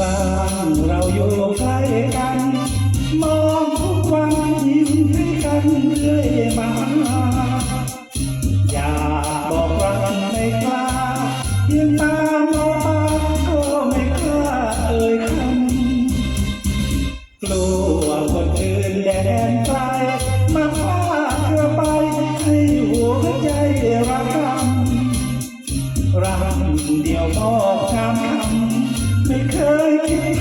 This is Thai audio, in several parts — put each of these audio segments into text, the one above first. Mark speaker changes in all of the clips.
Speaker 1: บ้านเราอยู่ใกล้กัน day.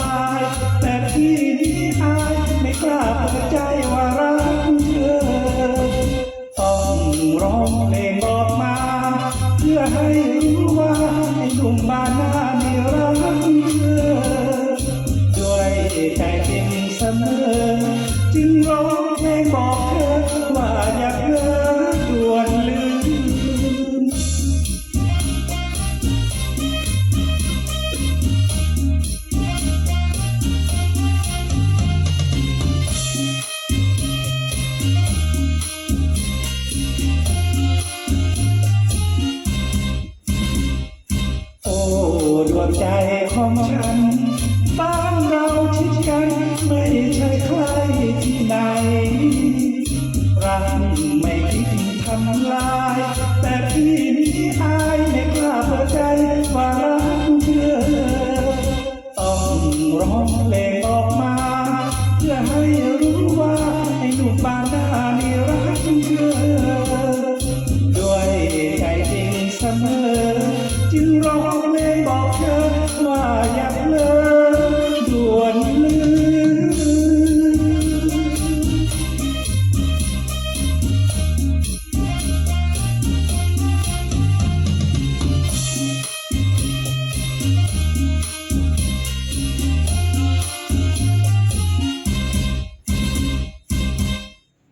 Speaker 1: ลาย แต่ที่นี้อายไม่กล้าเปิดใจว่ารักเธอ ต้องร้องเพลงบอกมา เพื่อให้รู้ว่าไอ้หนุ่มบ้านหน้ามีรักเธอด้วยใจจริงเสมอจึงร้องเพลงบอกเธอว่าอย่า ใจของฉันบ้านเราชิดกันไม่ใช่ใครที่ไหนรักไม่คิดทำลายแต่พี่